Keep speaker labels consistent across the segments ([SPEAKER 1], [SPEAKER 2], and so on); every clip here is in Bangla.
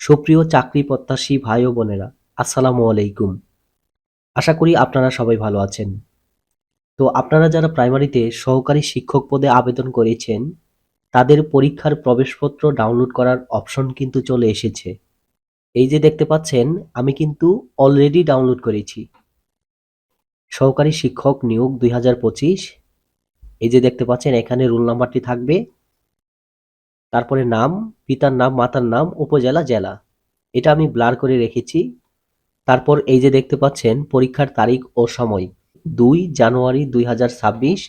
[SPEAKER 1] সুপ্রিয় চাকরি প্রত্যাশী ভাই ও বোনেরা, আসসালামু আলাইকুম। আশা করি আপনারা সবাই ভালো আছেন। তো আপনারা যারা প্রাইমারিতে সহকারী শিক্ষক পদে আবেদন করেছেন, তাদের পরীক্ষার প্রবেশপত্র ডাউনলোড করার অপশন কিন্তু চলে এসেছে। এই যে দেখতে পাচ্ছেন, আমি কিন্তু অলরেডি ডাউনলোড করেছি। সহকারী শিক্ষক নিয়োগ দুই হাজার পঁচিশ। এই যে দেখতে পাচ্ছেন, এখানে রোল নাম্বারটি থাকবে। তারপরে নাম, পিতার নাম, মাতার নাম, উপজেলা, জেলা। এটা আমি ব্লার করে রেখেছি। তারপর এই যে দেখতে পাচ্ছেন, পরীক্ষার তারিখ ও সময়। দুই জানুয়ারি দুই হাজার ছাব্বিশ,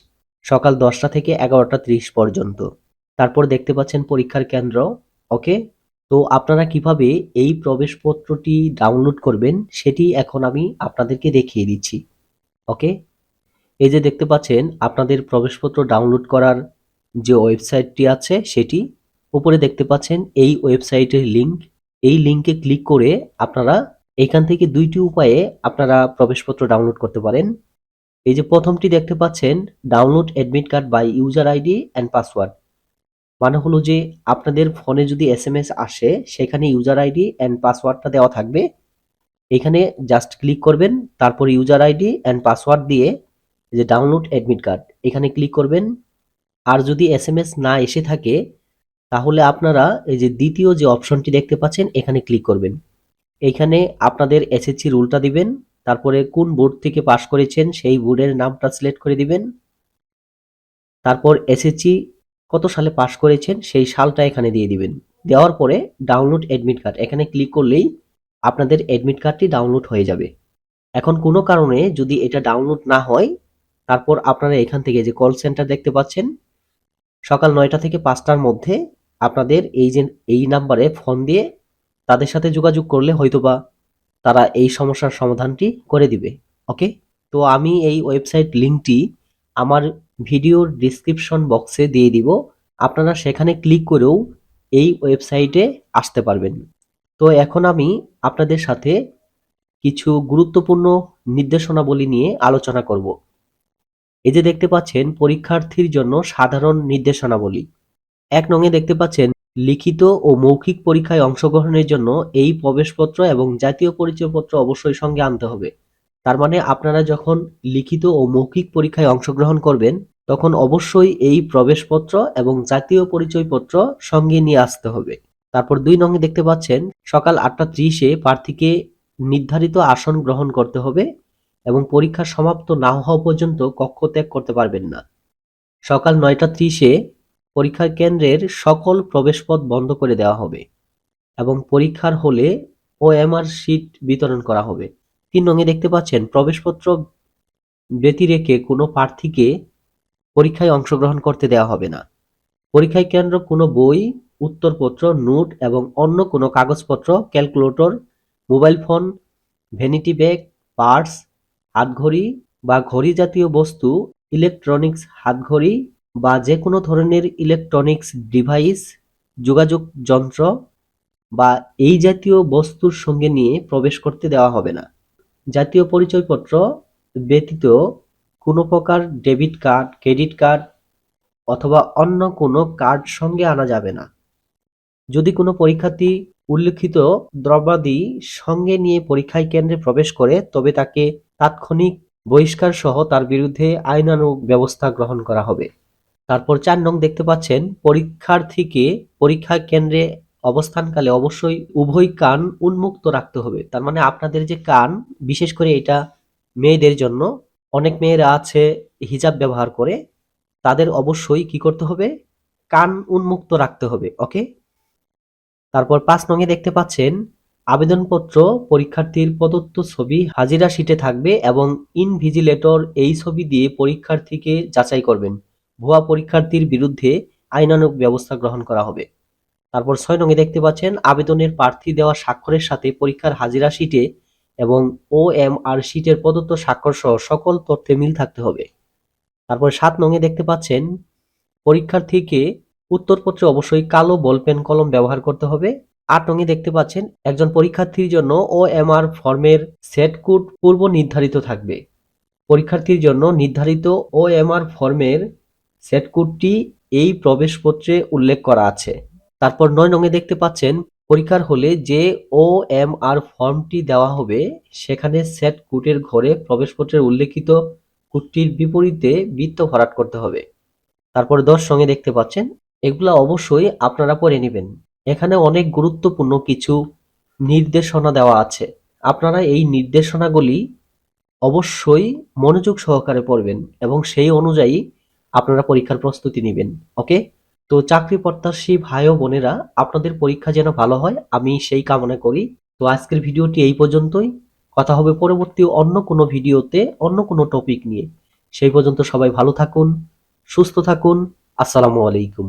[SPEAKER 1] সকাল দশটা থেকে এগারোটা ত্রিশ পর্যন্ত। তারপর দেখতে পাচ্ছেন পরীক্ষার কেন্দ্র। ওকে? তো আপনারা কীভাবে এই প্রবেশপত্রটি ডাউনলোড করবেন, সেটি এখন আমি আপনাদেরকে দেখিয়ে দিচ্ছি। ওকে? এই যে দেখতে পাচ্ছেন, আপনাদের প্রবেশপত্র ডাউনলোড করার যে ওয়েবসাইটটি আছে, সেটি উপরে দেখতে পাচ্ছেন এই ওয়েবসাইটের লিংক এই লিংকে ক্লিক করে আপনারা এখান থেকে দুইটি উপায়ে আপনারা প্রবেশপত্র ডাউনলোড করতে পারেন। এই যে প্রথমটি দেখতে পাচ্ছেন, download admit card by user ID and password. মানে হলো যে আপনাদের ফোনে যদি এস এম এস আসে, সেখানে ইউজার আইডি অ্যান্ড পাসওয়ার্ডটা দেওয়া থাকবে। এখানে জাস্ট ক্লিক করবেন, তারপর ইউজার আইডি অ্যান্ড পাসওয়ার্ড দিয়ে যে ডাউনলোড অ্যাডমিট কার্ড, এখানে ক্লিক করবেন। আর যদি এস এম এস না এসে থাকে তাহলে আপনারা এই যে দ্বিতীয় যে অপশনটি দেখতে পাচ্ছেন, এখানে ক্লিক করবেন। এইখানে আপনাদের এসএসসি রুলটা দিবেন, তারপরে কোন বোর্ড থেকে পাশ করেছেন সেই বোর্ডের নামটা সিলেক্ট করে দিবেন। তারপর এসএসসি কত সালে পাশ করেছেন সেই সালটা এখানে দিয়ে দিবেন। দেওয়ার পরে ডাউনলোড অ্যাডমিট কার্ড, এখানে ক্লিক করলেই আপনাদের অ্যাডমিট কার্ডটি ডাউনলোড হয়ে যাবে। এখন কোনো কারণে যদি এটা ডাউনলোড না হয়, তারপর আপনারা এখান থেকে যে কল সেন্টার দেখতে পাচ্ছেন, সকাল নয়টা থেকে পাঁচটার মধ্যে আপনাদের এই যে, এই নাম্বারে ফোন দিয়ে তাদের সাথে যোগাযোগ করলে হয়তোবা তারা এই সমস্যার সমাধানটি করে দিবে। ওকে? তো আমি এই ওয়েবসাইট লিঙ্কটি আমার ভিডিওর ডিসক্রিপশন বক্সে দিয়ে দিব। আপনারা সেখানে ক্লিক করেও এই ওয়েবসাইটে আসতে পারবেন। তো এখন আমি আপনাদের সাথে কিছু গুরুত্বপূর্ণ নির্দেশনাবলী নিয়ে আলোচনা করব। এই যে দেখতে পাচ্ছেন, পরীক্ষার্থীর জন্য সাধারণ নির্দেশনাবলী। এক নঙে দেখতে পাচ্ছেন, লিখিত ও মৌখিক পরীক্ষায় অংশগ্রহণের জন্য এই প্রবেশপত্র এবং জাতীয় পরিচয়পত্র অবশ্যই সঙ্গে আনতে হবে। তার মানে আপনারা যখন লিখিত ও মৌখিক পরীক্ষায় অংশগ্রহণ করবেন, তখন অবশ্যই এই প্রবেশপত্র এবং জাতীয় পরিচয়পত্র সঙ্গে নিয়ে আসতে হবে। তারপর দুই নঙে দেখতে পাচ্ছেন, সকাল আটটা ত্রিশে প্রার্থীকে নির্ধারিত আসন গ্রহণ করতে হবে এবং পরীক্ষা সমাপ্ত না হওয়া পর্যন্ত কক্ষ ত্যাগ করতে পারবেন না। সকাল নয়টা ত্রিশে পরীক্ষার কেন্দ্রের সকল প্রবেশপথ বন্ধ করে দেওয়া হবে এবং পরীক্ষার হলে ওএমআর শিট বিতরণ করা হবে। তিন নঙে দেখতে পাচ্ছেন, প্রবেশপত্র ব্যতি রেখে কোনো প্রার্থীকে পরীক্ষায় অংশগ্রহণ করতে দেওয়া হবে না। পরীক্ষায় কেন্দ্র কোনো বই, উত্তরপত্র, নোট এবং অন্য কোনো কাগজপত্র, calculator, mobile phone, vanity bag, purse, হাতঘড়ি বা ঘড়ি জাতীয় বস্তু, ইলেকট্রনিক্স, হাতঘড়ি বা যে কোনো ধরনের ইলেকট্রনিক্স ডিভাইস যোগাযোগ যন্ত্র বা এই জাতীয় বস্তুর সঙ্গে নিয়ে প্রবেশ করতে দেওয়া হবে না। জাতীয় পরিচয়পত্র ব্যতীত কোনো প্রকার ডেবিট কার্ড ক্রেডিট কার্ড অথবা অন্য কোনো কার্ড সঙ্গে আনা যাবে না। যদি কোনো পরীক্ষার্থী উল্লিখিত দ্রব্যাদি সঙ্গে নিয়ে পরীক্ষায় কেন্দ্রে প্রবেশ করে, তবে তাকে তাৎক্ষণিক বহিষ্কার সহ তার বিরুদ্ধে আইনানুগ ব্যবস্থা গ্রহণ করা হবে। তারপর চার নং দেখতে পাচ্ছেন, পরীক্ষার্থীকে পরীক্ষা কেন্দ্রে অবস্থানকালে অবশ্যই উভয় কান উন্মুক্ত রাখতে হবে। তার মানে আপনাদের যে কান, বিশেষ করে এটা মেয়েদের জন্য, অনেক মেয়েরা আছে হিজাব ব্যবহার করে, তাদের অবশ্যই কি করতে হবে? কান উন্মুক্ত রাখতে হবে, ওকে? তারপর পাঁচ নঙে দেখতে পাচ্ছেন, আবেদনপত্র পরীক্ষার্থীর প্রদত্ত ছবি হাজিরা শিটে থাকবে এবং ইনভিজিলেটর এই ছবি দিয়ে পরীক্ষার্থীকে যাচাই করবেন। ভুয়া পরীক্ষার্থীর বিরুদ্ধে আইনানুগ ব্যবস্থা গ্রহণ করা হবে। তারপর ছয় নঙে দেখতে পাচ্ছেন, আবেদনের প্রার্থী দেওয়া স্বাক্ষরের সাথে পরীক্ষার হাজিরা শিটে এবং ও এম আর শিটের প্রদত্ত স্বাক্ষর সহ সকল তথ্যে মিল থাকতে হবে। তারপর সাত নঙে দেখতে পাচ্ছেন, পরীক্ষার্থীকে উত্তরপত্রে অবশ্যই কালো বলপেন কলম ব্যবহার করতে হবে। আট নঙে দেখতে পাচ্ছেন, একজন পরীক্ষার্থীর জন্য ও এম আর ফর্মের সেট কোড পূর্ব নির্ধারিত থাকবে। পরীক্ষার্থীর জন্য নির্ধারিত ও এম আর ফর্মের সেট কোডটি এই প্রবেশপত্রে উল্লেখ করা আছে। তারপর নয় নঙে দেখতে পাচ্ছেন, পরীক্ষার হলে যে ও এম আর ফর্মটি দেওয়া হবে, সেখানে সেট কুটের ঘরে প্রবেশপত্রের উল্লেখিত কুটটির বিপরীতে বৃত্ত ভরাট করতে হবে। তারপর দশ সঙ্গে দেখতে পাচ্ছেন, এগুলা অবশ্যই আপনারা পড়ে নেবেন। এখানে অনেক গুরুত্বপূর্ণ কিছু নির্দেশনা দেওয়া আছে। আপনারা এই নির্দেশনাগুলি অবশ্যই মনোযোগ সহকারে পড়বেন এবং সেই অনুযায়ী আপনারা পরীক্ষার প্রস্তুতি নেবেন, ওকে? তো চাকরি প্রত্যাশী ভাই ও বোনেরা, আপনাদের পরীক্ষা যেন ভালো হয়, আমি সেই কামনা করি। তো আজকের ভিডিওটি এই পর্যন্তই। কথা হবে পরবর্তী অন্য কোনো ভিডিওতে, অন্য কোনো টপিক নিয়ে। সেই পর্যন্ত সবাই ভালো থাকুন, সুস্থ থাকুন। আসসালামু আলাইকুম।